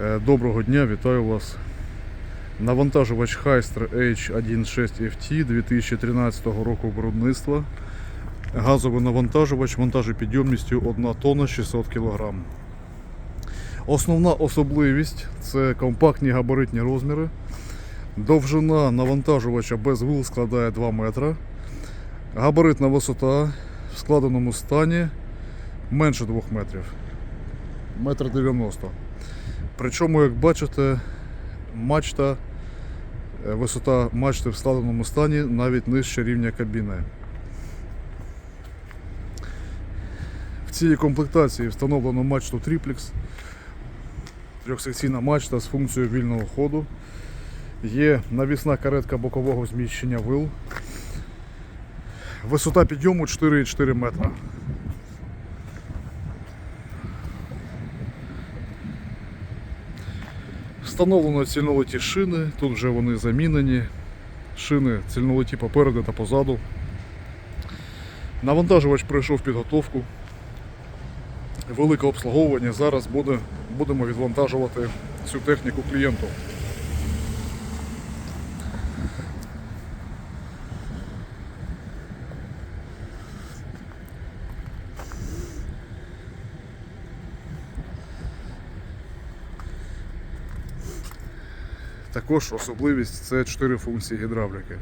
Е, Доброго дня, вітаю вас. Навантажувач Hyster H16 FT 2013 року виробництва. Газовий навантажувач вантажопідйомністю 1 тонна 600 кг. Основна особливість це компактні габаритні розміри. Довжина навантажувача без вил складає 2 метра. Габаритна висота в складеному стані менше 2 метрів. Метр 90. Причому, як бачите, мачта, е, висота мачти в складеному стані навіть нижче рівня кабіни. В цій комплектації встановлено мачту Triplex, трьохсекційна мачта з функцією вільного ходу. Є навісна каретка бокового зміщення вил. Висота підйому 4,4 метра. Встановлено цільнолиті шини, тут вже вони замінені. Шини цільнолиті попереду та позаду. Навантажувач пройшов підготовку. Велике обслуговування. Зараз буде, будемо відвантажувати цю техніку клієнту. Також особливість це 4 функції гідравліки.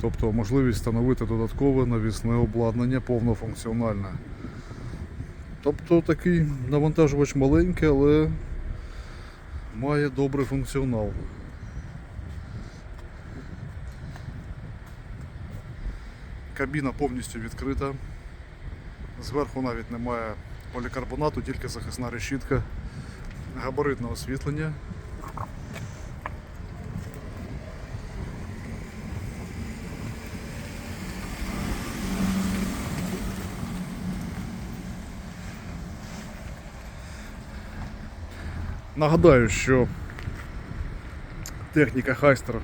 Тобто можливість встановити додаткове навісне обладнання повнофункціональне. Тобто такий навантажувач маленький, але має добрий функціонал. Кабіна повністю відкрита. Зверху навіть немає полікарбонату, тільки захисна решітка, габаритне освітлення. Нагадаю, що техніка Хайстер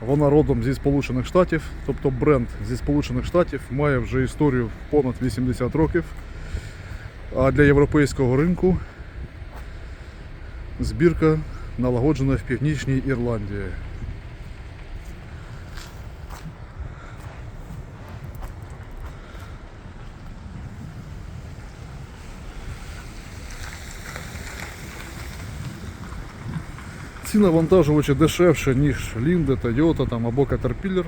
вона родом зі Сполучених Штатів, тобто бренд зі Сполучених Штатів має вже історію понад 80 років. А для європейського ринку збірка налагоджена в Північній Ірландії. Ці навантажувачі дешевше, ніж Linde, Toyota там, або Caterpillar,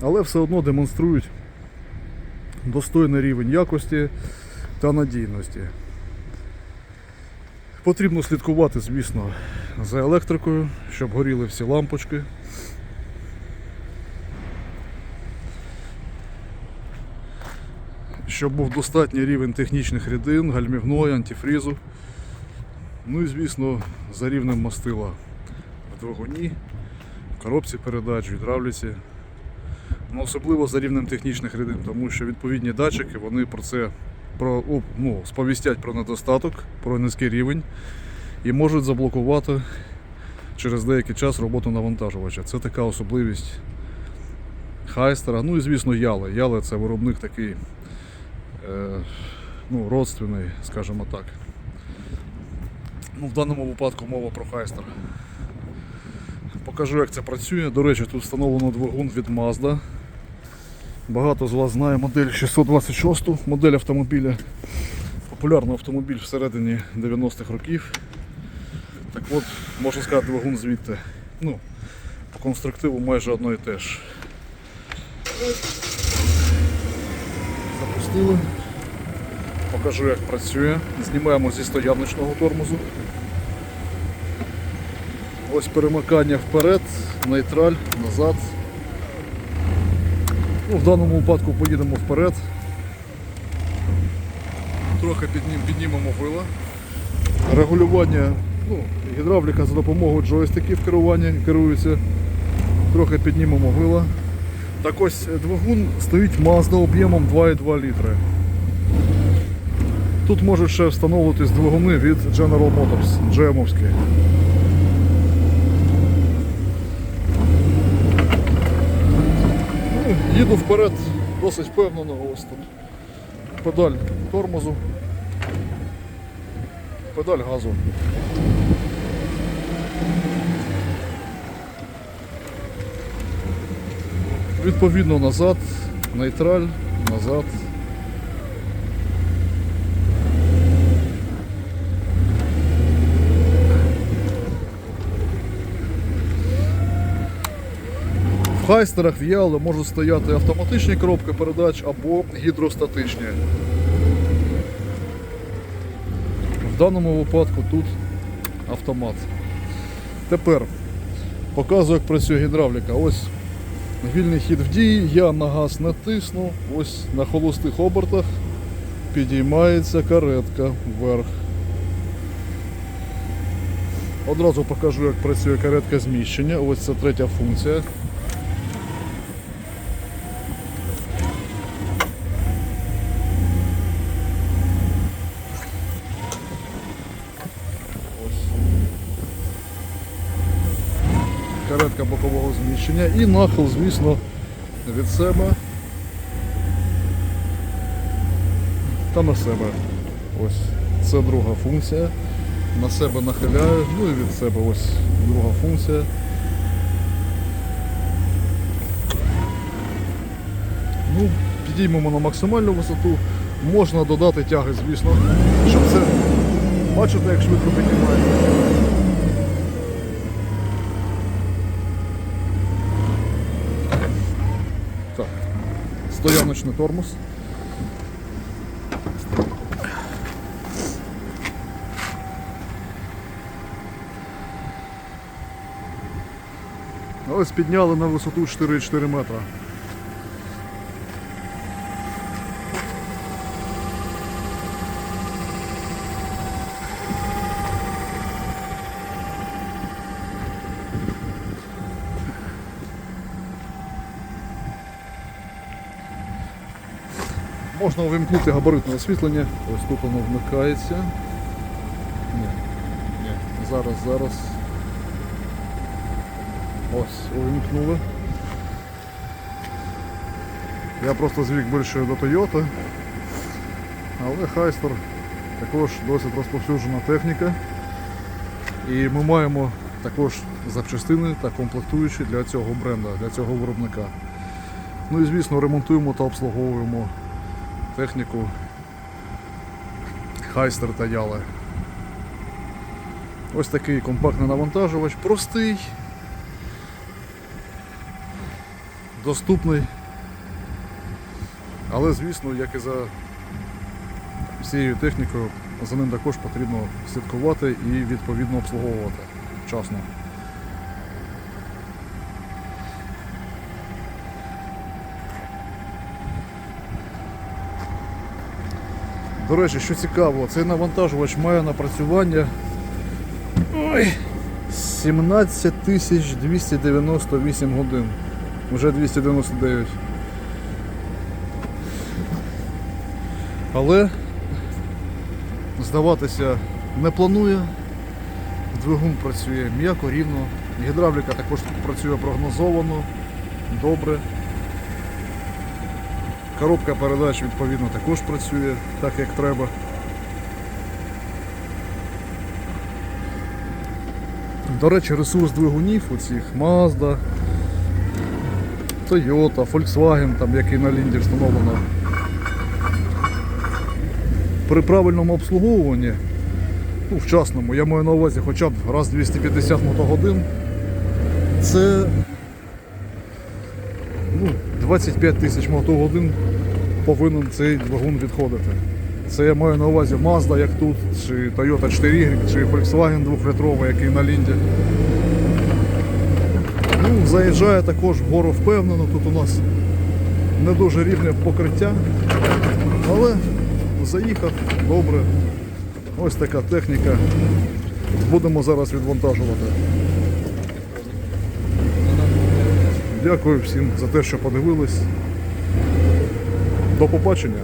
але все одно демонструють достойний рівень якості та надійності. Потрібно слідкувати, звісно, за електрикою, щоб горіли всі лампочки. Щоб був достатній рівень технічних рідин, гальмівної, антифрізу. Ну і звісно, за рівнем мастила в двигуні, в коробці передач, в гідравліці. Ну, особливо за рівнем технічних рідин, тому що відповідні датчики вони про це про, ну, сповістять про недостаток, про низький рівень і можуть заблокувати через деякий час роботу навантажувача. Це така особливість Хайстера. Ну і звісно Яли. Яли це виробник такий е, ну, родственний, скажімо так. Ну, в даному випадку мова про Хайстер. Покажу, як це працює. До речі, тут встановлено двигун від Mazda. Багато з вас знає модель 626, модель автомобіля. Популярний автомобіль всередині 90-х років. Так от, можна сказати, двигун звідти. Ну, по конструктиву майже одно і те ж. Запустили. Покажу як працює. Знімаємо зі стояночного тормозу. Ось перемикання вперед, нейтраль, назад. Ну, в даному випадку поїдемо вперед. Трохи піднім, піднімемо вила. Регулювання, ну, гідравліка за допомогою джойстиків керування керується. Трохи піднімемо вила. Так ось е, двигун стоїть Mazda об'ємом 2,2 літри. Тут можуть ще встановитись двигуни від General Motors, GM-овські. Ну, Їду вперед досить впевнено, ось тут педаль тормозу. педаль газу. Відповідно назад, нейтраль, назад. В хайстерах в Яло можуть стояти автоматичні коробки передач або гідростатичні. В даному випадку тут автомат. Тепер показую, як працює гідравліка. Ось вільний хід в дії, я на газ не ось на холостих обертах підіймається каретка вверх. Одразу покажу, як працює каретка зміщення. Ось це третя функція. Ось. Каретка бокового зміщення і нахил, звісно, від себе та на себе. Ось це друга функція. На себе нахиляю, ну і від себе ось друга функція. Ну, підіймемо на максимальну висоту. Можна додати тяги, звісно, щоб це бачите, як швидко піднімається. Так, стояночний тормоз. Ось підняли на висоту 4,4 метра. Можна увімкнути габаритне освітлення. Ось тут воно вмикається. Ні, ні, зараз, зараз. Ось, увімкнули. Я просто звик більше до Toyota. Але Хайстер також досить розповсюджена техніка. І ми маємо також запчастини та комплектуючі для цього бренда, для цього виробника. Ну і звісно ремонтуємо та обслуговуємо техніку Хайстер та Яле. Ось такий компактний навантажувач, простий, доступний, але звісно, як і за всією технікою, за ним також потрібно слідкувати і відповідно обслуговувати вчасно. До речі, що цікаво, цей навантажувач має напрацювання ой, 17 298 годин. Вже 299. Але здаватися не планує. Двигун працює м'яко, рівно. Гідравліка також працює прогнозовано, добре. Коробка передач відповідно також працює так як треба. До речі, ресурс двигунів у цих Mazda, Toyota, Volkswagen, там, який на лінді встановлено. При правильному обслуговуванні, ну, вчасному, я маю на увазі хоча б раз 250 мотогодин, це 25 тисяч мотогодин повинен цей двигун відходити. Це я маю на увазі Mazda, як тут, чи Toyota 4Y, чи Volkswagen 2-літровий, який на лінді. Ну, заїжджає також вгору впевнено, тут у нас не дуже рівне покриття, але заїхав добре. Ось така техніка. Будемо зараз відвантажувати. Дякую всім за те, що подивились. До побачення.